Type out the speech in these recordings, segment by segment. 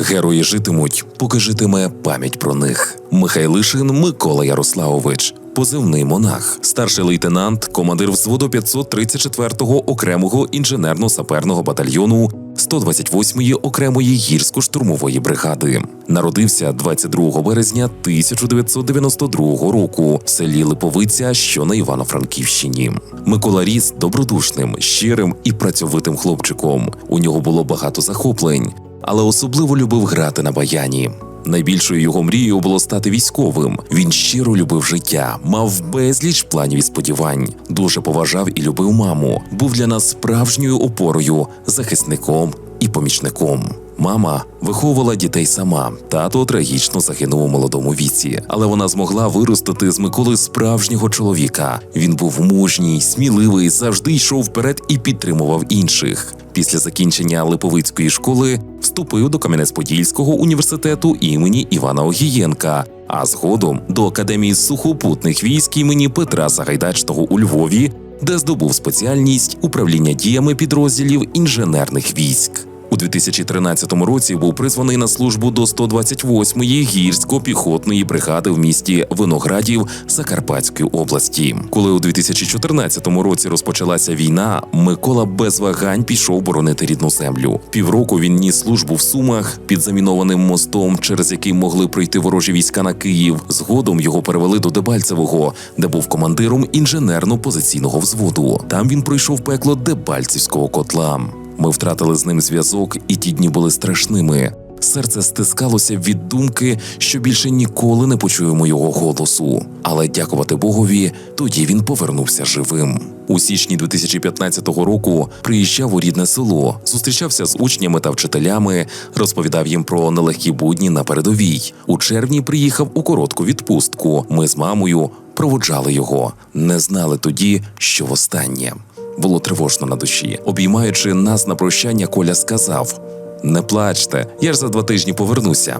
Герої житимуть, поки житиме пам'ять про них. Михайлишин Микола Ярославович, позивний монах, старший лейтенант, командир взводу 534-го окремого інженерно-саперного батальйону 128-ї окремої гірсько-штурмової бригади. Народився 22 березня 1992 року в селі Липовиця, що на Івано-Франківщині. Микола ріс добродушним, щирим і працьовитим хлопчиком. У нього було багато захоплень, але особливо любив грати на баяні. Найбільшою його мрією було стати військовим. Він щиро любив життя, мав безліч планів і сподівань, дуже поважав і любив маму. Був для нас справжньою опорою, захисником і помічником. Мама виховувала дітей сама. Тато трагічно загинув у молодому віці, але вона змогла виростити з Миколи справжнього чоловіка. Він був мужній, сміливий, завжди йшов вперед і підтримував інших. Після закінчення Липовицької школи вступив до Кам'янець-Подільського університету імені Івана Огієнка, а згодом до Академії сухопутних військ імені Петра Сагайдачного у Львові, де здобув спеціальність управління діями підрозділів інженерних військ. У 2013 році був призваний на службу до 128-ї гірсько-піхотної бригади в місті Виноградів Закарпатської області. Коли у 2014 році розпочалася війна, Микола без вагань пішов боронити рідну землю. Півроку він ніс службу в Сумах під замінованим мостом, через який могли пройти ворожі війська на Київ. Згодом його перевели до Дебальцевого, де був командиром інженерно-позиційного взводу. Там він пройшов пекло Дебальцівського котла. Ми втратили з ним зв'язок, і ті дні були страшними. Серце стискалося від думки, що більше ніколи не почуємо його голосу. Але дякувати Богові, тоді він повернувся живим. У січні 2015 року приїжджав у рідне село, зустрічався з учнями та вчителями, розповідав їм про нелегкі будні на передовій. У червні приїхав у коротку відпустку. Ми з мамою проводжали його, не знали тоді, що востаннє. Було тривожно на душі. Обіймаючи нас на прощання, Коля сказав: Не плачте, я ж за два тижні повернуся.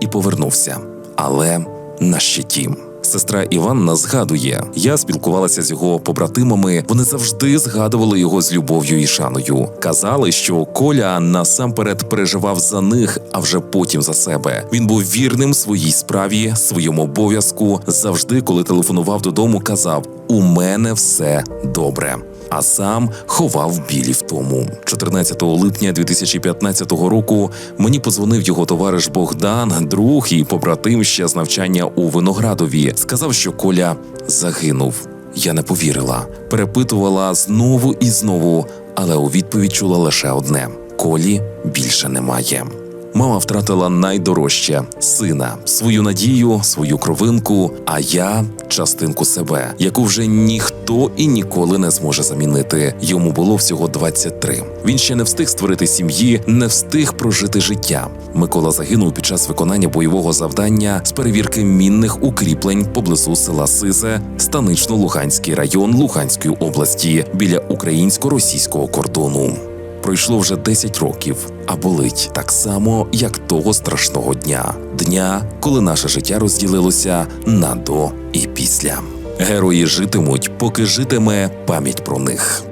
І повернувся, але на щиті. Сестра Іванна згадує, я спілкувалася з його побратимами. Вони завжди згадували його з любов'ю і шаною. Казали, що Коля насамперед переживав за них, а вже потім за себе. Він був вірним своїй справі, своєму обов'язку. Завжди, коли телефонував додому, казав: У мене все добре а сам ховав білі в тому. 14 липня 2015 року мені позвонив його товариш Богдан, друг і побратим ще з навчання у Виноградові. Сказав, що Коля загинув. Я не повірила, перепитувала знову і знову, але у відповідь чула лише одне: Колі більше немає. Мама втратила найдорожче сина, свою надію, свою кровинку, а я частинку себе, яку вже ніхто і ніколи не зможе замінити. Йому було всього 23. Він ще не встиг створити сім'ї, не встиг прожити життя. Микола загинув під час виконання бойового завдання з перевірки мінних укріплень поблизу села Сизе, станично-Луганський район Луганської області біля українсько-російського кордону пройшло вже 10 років, а болить так само, як того страшного дня дня, коли наше життя розділилося на до і після. Герої житимуть, поки житиме пам'ять про них.